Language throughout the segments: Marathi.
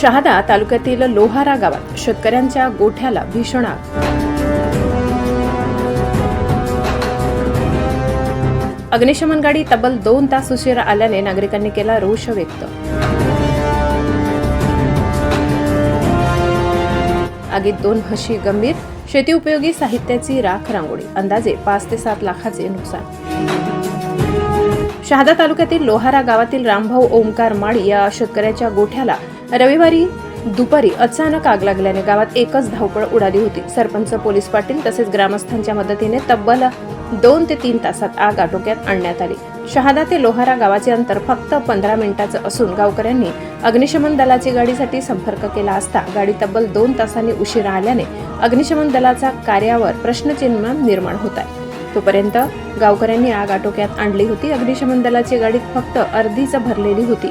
शहादा तालुक्यातील लोहारा गावात शेतकऱ्यांच्या गोठ्याला भीषण आग. अग्निशमन गाडी तब्बल दोन तास उशिरा आल्याने नागरिकांनी केला रोष व्यक्त. आगीत दोन हशी गंभीर शेती उपयोगी साहित्याची राख रांगोळी अंदाजे पाच ते सात लाखाचे नुकसान. शहादा तालुक्यातील लोहारा गावातील रामभाऊ ओमकार माळी या शेतकऱ्याच्या गोठ्याला रविवारी दुपारी अचानक आग लागल्याने गावात एकच धावपळ उडाली होती. सरपंच पोलीस पाटील तसेच ग्रामस्थांच्या मदतीने तब्बल दोन ते तीन तासात आग आटोक्यात आणण्यात आली. शहादा ते लोहारा गावाचे अंतर फक्त पंधरा मिनिटाचं असून गावकऱ्यांनी अग्निशमन दलाची गाडीसाठी संपर्क केला असता गाडी तब्बल दोन तासांनी उशिरा आल्याने अग्निशमन दलाचा कार्यावर प्रश्नचिन्ह निर्माण होत आहे. तोपर्यंत गावकऱ्यांनी आग आटोक्यात आणली होती. अग्निशमन दलाची गाडी फक्त अर्धीच भरलेली होती.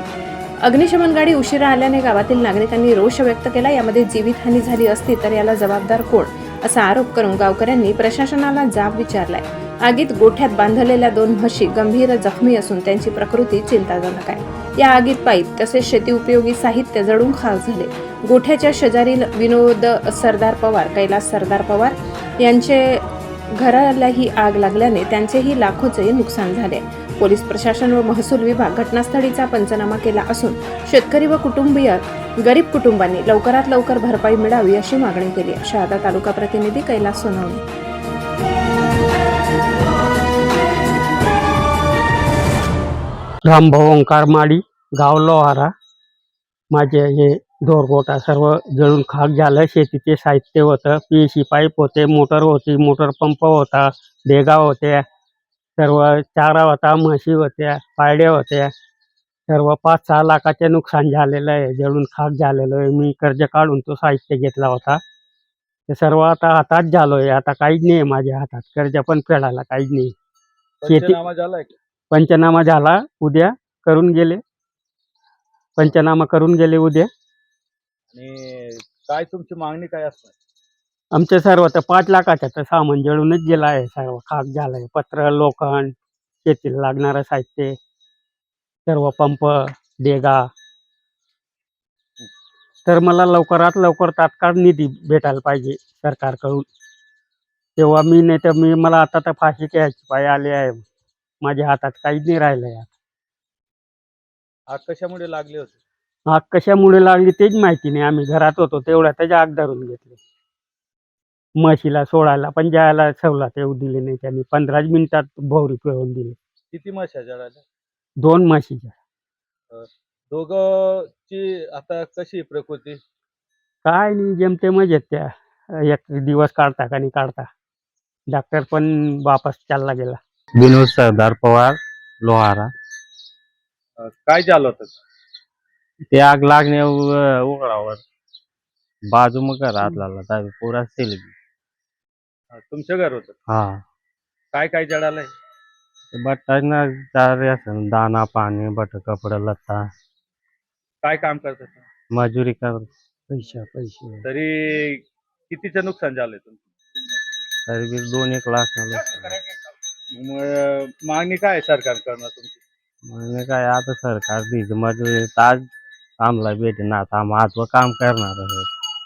अग्निशमन गाडी उशिरा आल्याने गावातील नागरिकांनी रोष व्यक्त केला. यामध्ये जीवितहानी झाली असती तर याला जबाबदार कोण? असा आरोप करून गावकऱ्यांनी प्रशासनाला जाब विचारलाय. आगीत गोठ्यात बांधलेल्या दोन म्हशी गंभीर जखमी असून त्यांची प्रकृती चिंताजनक आहे. या आगीत पाईप तसेच शेती उपयोगी साहित्य जळून खास झाले. गोठ्याच्या शेजारील विनोद सरदार पवार कैलास सरदार पवार यांचे घरालाही आग लागल्याने त्यांचेही लाखोचे नुकसान झाले. पोलीस प्रशासन व महसूल विभाग घटनास्थळीचा पंचनामा केला असून शेतकरी व कुटुंबीय गरीब कुटुंबांनी लवकरात लवकर भरपाई मिळावी अशी मागणी केली. शहादा तालुका प्रतिनिधी कैलास सोनवणे. रामभाऊ ओंकार माडी गाव लोहारा. माझे हे दोरगोटा सर्व जळून खाक झालं. शेतीचे साहित्य होतं पी पाईप होते मोटर होती मोटर पंप होता देगा होत्या सर्व चारा होता म्हशी होत्या पायड्या होत्या. सर्व पाच सहा लाखाचे नुकसान झालेलं आहे जळून खाक झालेलं आहे. मी कर्ज काढून तो साहित्य घेतला होता. ते सर्व आता हातात झालोय. आता काहीच नाही आहे माझ्या हातात. कर्ज पण फेडायला काहीच नाही. शेती- पंचनामा झालाय का? पंचनामा झाला. उद्या करून गेले. पंचनामा करून गेले उद्या. आणि काय तुमची मागणी काय असणार? आमचे सर्व तर पाच लाखाचं तर सामान जळूनच गेलं आहे सर्व खाक झालंय. पत्र लोखंड शेतीला लागणारं साहित्य सर्व पंप देगा तर मला लवकरात लवकर तात्काळ निधी भेटायला पाहिजे सरकारकडून. तेव्हा मी नाही तर मी मला आता तर फाशी घ्यायची पाय आले आहे. माझ्या हातात काहीच नाही राहिलं आहे आग कशामुळे लागले होते? आग कशामुळे लागली तेच माहिती नाही. आम्ही घरात होतो तेवढ्या त्याच्या आग धरून घेतले. म्हशीला सोडायला पण जायला सवलत येऊ दिली नाही त्यांनी. पंधराच मिनिटात भोवरी पिळून दिली. किती म्हशा जळाल्या दोन म्हशीच्या. दोघंची आता कशी प्रकृती? काय नाही जेमते मजेत त्या. एक दिवस काढता का नाही काढता. डॉक्टर पण वापस चालला गेला. विनोद सरदार पवार लोहारा. अं, काय झालं होतं? ते आग लागणे उघडावर. बाजू मग घरात लागला. तर पुरा सेल अं, तुमचं घर होतं? हा. काय काय जळालंय ते बटाना चार असं दाना पाणी बट कपडा लत्ता काय काम करतात मजुरी कर पैसे पैसे. तरी कितीचं नुकसान झालंय तुमचं? तरी बी दोन एक लाख मग मागणी काय आहे सरकारकडनं तुमची? म्हणजे काय आता सरकार दीज मजुरी ताज आम्हाला भेटे ना आता आम्ही आजवर काम करणार आहे